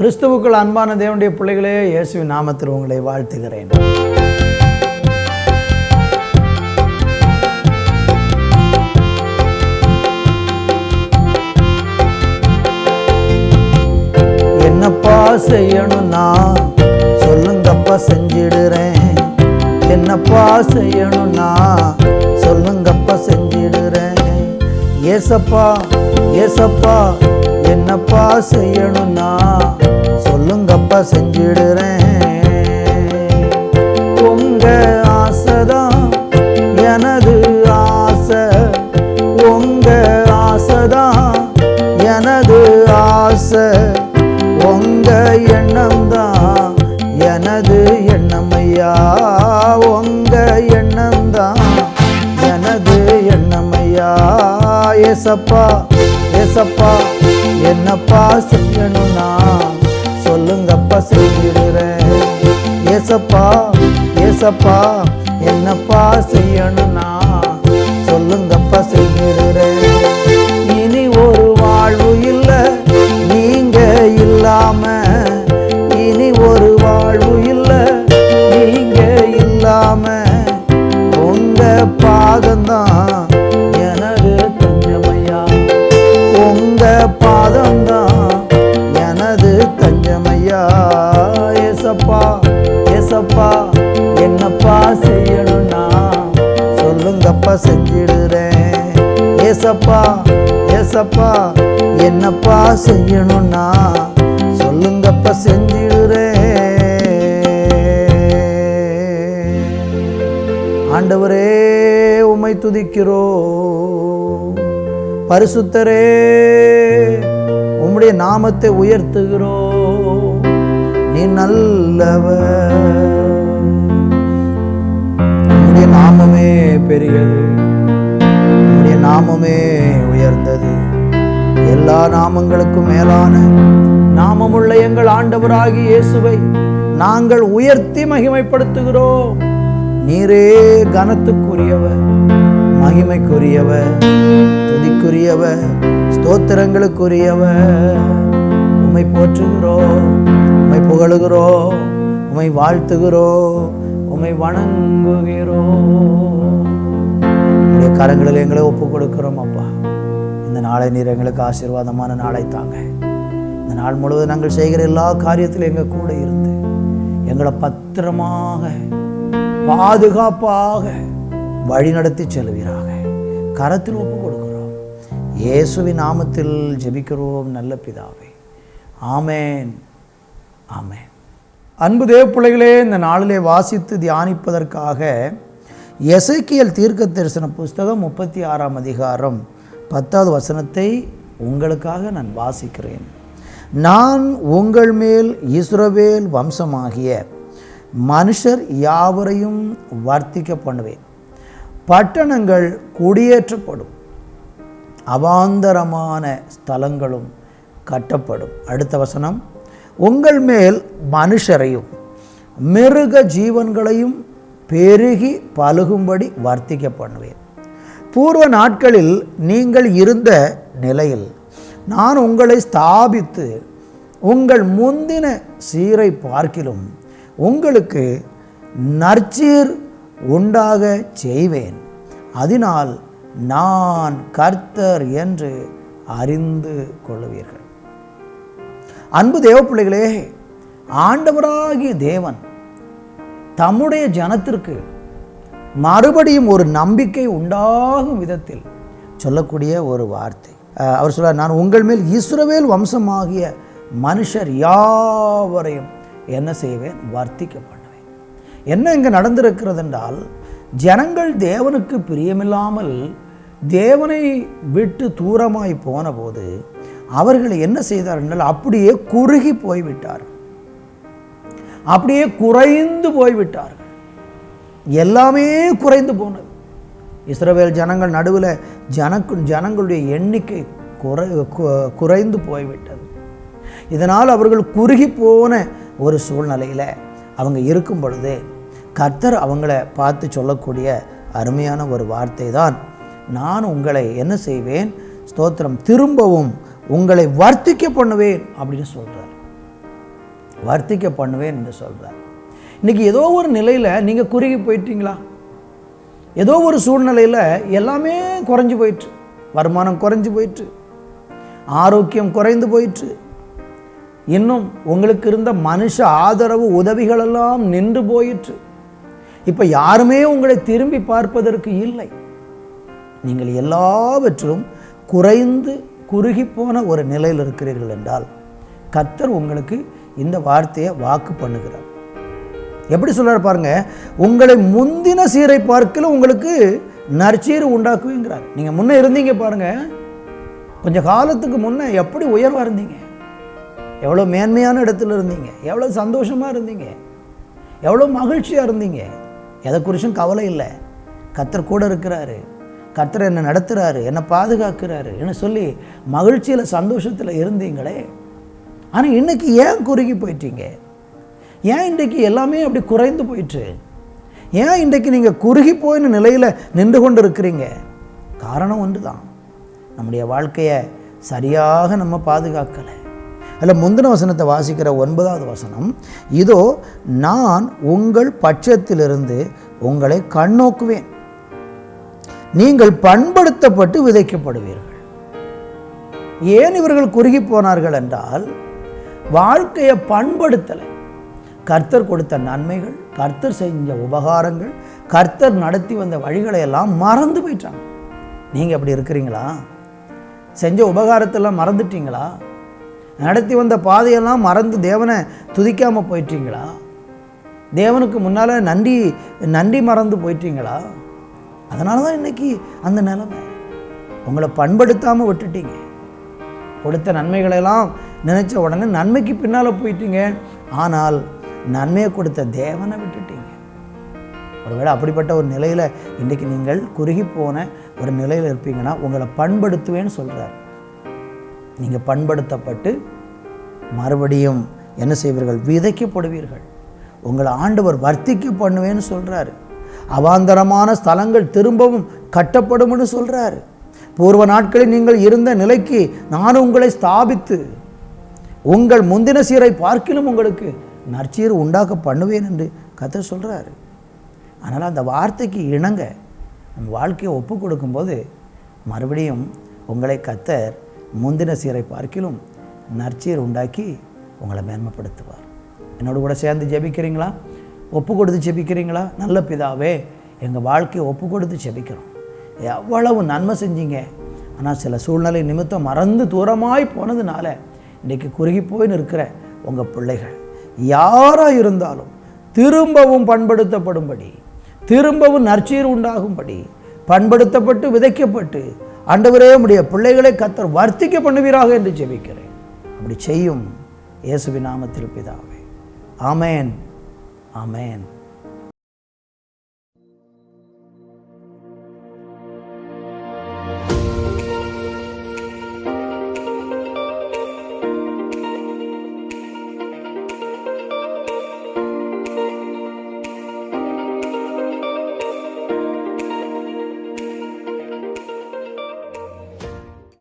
கிறிஸ்துவுக்குள் அன்பான தேவனுடைய பிள்ளைகளே இயேசுவின் நாமத்தில் உங்களை வாழ்த்துகிறேன். என்னப்பா செய்யணும்னா சொல்லுங்கப்பா செஞ்சிடுறேன். என்னப்பா செய்யணும்னா சொல்லுங்கப்பா செஞ்சிடுறேன். ஏசப்பா ஏசப்பா என்னப்பா செய்யணும்னா செஞ்சிடுறேன். உங்க ஆசைதான் எனது ஆசை. உங்க ஆசைதான் எனது ஆசை. உங்க எண்ணம் தான் எனது எண்ணம் ஐயா. உங்க எண்ணம் தான் எனது எண்ணம் ஐயா. ஏசப்பா ஏசப்பா என்னப்பா செய்யணும்னா சொல்லுங்கப்பா செஞ்சிடுறேன் ஏசப்பா ஏசப்பா என்னப்பா செய்யணும்னா? சொல்லுங்கப்பா செஞ்சிடுறேன் ஏசப்பா ஏசப்பா என்னப்பா செய்யணும்னா? சொல்லுங்கப்பா செஞ்சிடுறேன் ஆண்டவரே உம்மை துதிக்கிறோ பரிசுத்தரே உம்முடைய நாமத்தை உயர்த்துகிறோ நீ நல்லவர். உம்முடைய நாமமே பெரியது. நாமமே உயர்ந்தது. எல்லா நாமங்களுக்கும் மேலான நாமமுள்ள எங்கள் ஆண்டவராகி இயேசுவை நாங்கள் உயர்த்தி மகிமைப்படுத்துகிறோம். நீரே கனத்துக்குரியவர் மகிமைக்குரியவர் துதிக்குரியவர் ஸ்தோத்திரங்களுக்குரியவர். உம்மை போற்றுகிறோம் உம்மை புகழுகிறோம் உம்மை வாழ்த்துகிறோம் உம்மை வணங்குகிறோம். உடைய கரங்களில் எங்களை ஒப்பு கொடுக்கிறோம் அப்பா. இந்த நாளை நீர் எங்களுக்கு ஆசீர்வாதமான நாளை தாங்க. இந்த நாள் முழுவதும் நாங்கள் செய்கிற எல்லா காரியத்திலும் எங்கள் கூட இருந்து எங்களை பத்திரமாக பாதுகாப்பாக வழிநடத்தி செல்வீராக. கரத்தில் ஒப்பு கொடுக்கிறோம் இயேசுவின் நாமத்தில் ஜெபிக்கிறோம் நல்ல பிதாவே. ஆமேன். ஆமேன். அன்பு தேவ பிள்ளைகளே இந்த நாளிலே வாசித்து தியானிப்பதற்காக எசைக்கியல் தீர்க்க தரிசன புஸ்தகம் முப்பத்தி ஆறாம் அதிகாரம் பத்தாவது வசனத்தை உங்களுக்காக நான் வாசிக்கிறேன். நான் உங்கள் மேல் இஸ்ரவேல் வம்சமாகிய மனுஷர் யாவரையும் வர்த்திக்க பண்ணுவேன். பட்டணங்கள் குடியேற்றப்படும். அவாந்தரமான ஸ்தலங்களும் கட்டப்படும். அடுத்த வசனம் உங்கள் மேல் மனுஷரையும் மிருக ஜீவன்களையும் பெருகி பழுகும்படி வர்த்திக்க பண்ணுவேன் பூர்வ நாட்களில் நீங்கள் இருந்த நிலையில் நான் உங்களை ஸ்தாபித்து உங்கள் முந்தின சீரை பார்க்கிலும் உங்களுக்கு நற்சீர் உண்டாக செய்வேன். அதனால் நான் கர்த்தர் என்று அறிந்து கொள்வீர்கள். அன்பு தேவ பிள்ளைகளே ஆண்டவராகிய தேவன் தம்முடைய ஜனத்திற்கு மறுபடியும் ஒரு நம்பிக்கை உண்டாகும் விதத்தில் சொல்லக்கூடிய ஒரு வார்த்தை. அவர் சொல்கிறார் நான் உங்கள் மேல் இஸ்ரவேல் வம்சமாகிய மனுஷர் யாவரையும் என்ன செய்வேன்? வர்த்திக்க பண்ணுவேன். என்ன இங்கே நடந்திருக்கிறது என்றால் ஜனங்கள் தேவனுக்கு பிரியமில்லாமல் தேவனை விட்டு தூரமாய் போன போது அவர்கள் என்ன செய்தார் என்றால் அப்படியே குறுகி போய்விட்டார் அப்படியே குறைந்து போய்விட்டார்கள். எல்லாமே குறைந்து போனது. இஸ்ரவேல் ஜனங்கள் நடுவில் ஜனக்கு ஜனங்களுடைய எண்ணிக்கை குறை குறைந்து போய்விட்டது. இதனால் அவர்கள் குறுகி போன ஒரு சூழ்நிலையில் அவங்க இருக்கும் பொழுது கர்த்தர் அவங்கள பார்த்து சொல்லக்கூடிய அருமையான ஒரு வார்த்தை தான் நான் உங்களை என்ன செய்வேன்? ஸ்தோத்திரம். திரும்பவும் உங்களை வர்த்திக்க பண்ணுவேன் அப்படின்னு சொல்கிறார் வர்த்திக்க பண்ணுவேன் என்று சொல்கிறார் இன்றைக்கி ஏதோ ஒரு நிலையில் நீங்கள் குறுகி போயிட்டீங்களா? ஏதோ ஒரு சூழ்நிலையில் எல்லாமே குறைஞ்சி போயிட்டு வருமானம் குறைஞ்சி போயிட்டு ஆரோக்கியம் குறைந்து போயிட்டு இன்னும் உங்களுக்கு இருந்த மனுஷ ஆதரவு உதவிகளெல்லாம் நின்று போயிற்று. இப்போ யாருமே உங்களை திரும்பி பார்ப்பதற்கு இல்லை. நீங்கள் எல்லாவற்றிலும் குறைந்து குறுகி போன ஒரு நிலையில் இருக்கிறீர்கள் என்றால் கத்தர் உங்களுக்கு இந்த வார்த்தையை வாக்கு பண்ணுகிறார். எப்படி சொல்கிறார் பாருங்க உங்களை முந்தின சீரை பார்க்கல உங்களுக்கு நற்சீர் உண்டாக்குவீங்கிறார். நீங்கள் முன்னே இருந்தீங்க பாருங்க கொஞ்சம் காலத்துக்கு முன்னே எப்படி உயர்வாக இருந்தீங்க? எவ்வளோ மேன்மையான இடத்துல இருந்தீங்க? எவ்வளோ சந்தோஷமாக இருந்தீங்க? எவ்வளோ மகிழ்ச்சியாக இருந்தீங்க? எதை குறிச்சும் கவலை இல்லை. கத்தர் கூட இருக்கிறாரு. கத்தர் என்னை நடத்துகிறாரு என்னை பாதுகாக்கிறாரு. என்ன சொல்லி மகிழ்ச்சியில் சந்தோஷத்தில் இருந்தீங்களே ஆனால் இன்னைக்கு ஏன் குறுகி போயிட்டீங்க? ஏன் இன்றைக்கு எல்லாமே அப்படி குறைந்து போயிட்டு ஏன் இன்றைக்கு நீங்கள் குறுகி போயின நிலையில் நின்று கொண்டு இருக்கிறீங்க காரணம் ஒன்று தான் நம்முடைய வாழ்க்கையை சரியாக நம்ம பாதுகாக்கலை. அதில் முந்தின வசனத்தை வாசிக்கிற ஒன்பதாவது வசனம் இதோ நான் உங்கள் பட்சத்திலிருந்து உங்களை கண்ணோக்குவேன். நீங்கள் பண்படுத்தப்பட்டு விதைக்கப்படுவீர்கள். ஏன் இவர்கள் குறுகி போனார்கள் என்றால் வாழ்க்கையை பண்படுத்தலை. கர்த்தர் கொடுத்த நன்மைகள் கர்த்தர் செஞ்ச உபகாரங்கள் கர்த்தர் நடத்தி வந்த வழிகளை எல்லாம் மறந்து போயிட்டாங்க. நீங்கள் அப்படி இருக்கிறீங்களா? செஞ்ச உபகாரத்தெல்லாம் மறந்துட்டீங்களா? நடத்தி வந்த பாதையெல்லாம் மறந்து தேவனை துதிக்காமல் போயிட்டீங்களா? தேவனுக்கு முன்னால் நன்றி நன்றி மறந்து போயிட்டீங்களா? அதனால தான் இன்றைக்கி அந்த நிலைமை. உங்களை பண்படுத்தாமல் விட்டுட்டீங்க. கொடுத்த நன்மைகளெல்லாம் நினச்ச உடனே நன்மைக்கு பின்னால் போயிட்டீங்க. ஆனால் நன்மையை கொடுத்த தேவனை விட்டுட்டீங்க. ஒருவேளை அப்படிப்பட்ட ஒரு நிலையில் இன்றைக்கி நீங்கள் குறுகி போன ஒரு நிலையில் இருப்பீங்கன்னா உங்களை பண்படுத்துவேன்னு சொல்கிறார் நீங்கள் பண்படுத்தப்பட்டு மறுபடியும் என்ன செய்வீர்கள்? விதைக்கப்படுவீர்கள். உங்களை ஆண்டவர் வர்த்திக்க பண்ணுவேன்னு சொல்கிறாரு அவாந்தரமான ஸ்தலங்கள் திரும்பவும் கட்டப்படும்னு சொல்கிறாரு பூர்வ நாட்களில் நீங்கள் இருந்த நிலைக்கு நான் உங்களை ஸ்தாபித்து உங்கள் முந்தின சீரை பார்க்கிலும் உங்களுக்கு நற்சீர் உண்டாக்க பண்ணுவேன் என்று கத்த சொல்கிறாரு அதனால் அந்த வார்த்தைக்கு இணங்க நம்ம வாழ்க்கையை ஒப்பு கொடுக்கும்போது மறுபடியும் உங்களை கத்தர் முந்தின சீரை பார்க்கிலும் நற்சீர் உண்டாக்கி உங்களை மேன்மைப்படுத்துவார். என்னோட கூட சேர்ந்து ஜெபிக்கிறீங்களா? ஒப்பு கொடுத்து ஜெபிக்கிறீங்களா? நல்ல பிதாவே எங்கள் வாழ்க்கையை ஒப்பு கொடுத்து ஜெபிக்கிறோம். எவ்வளவு நன்மை செஞ்சீங்க. ஆனால் சில சூழ்நிலை நிமித்தம் மறந்து தூரமாய் போனதுனால இன்றைக்கி குறுகி போய் நிற்கிற உங்கள் பிள்ளைகள். யாராக இருந்தாலும் திரும்பவும் பண்படுத்தப்படும்படி திரும்பவும் நற்சீர் உண்டாகும்படி பண்படுத்தப்பட்டு விதைக்கப்பட்டு ஆண்டவரே உடைய பிள்ளைகளை கத்தர் வர்த்திக்க பண்ணுவீராக என்று ஜெபிக்கிறேன். அப்படி செய்யும் இயேசுவி நாமத்தில் பிதாவே. ஆமேன். ஆமேன்.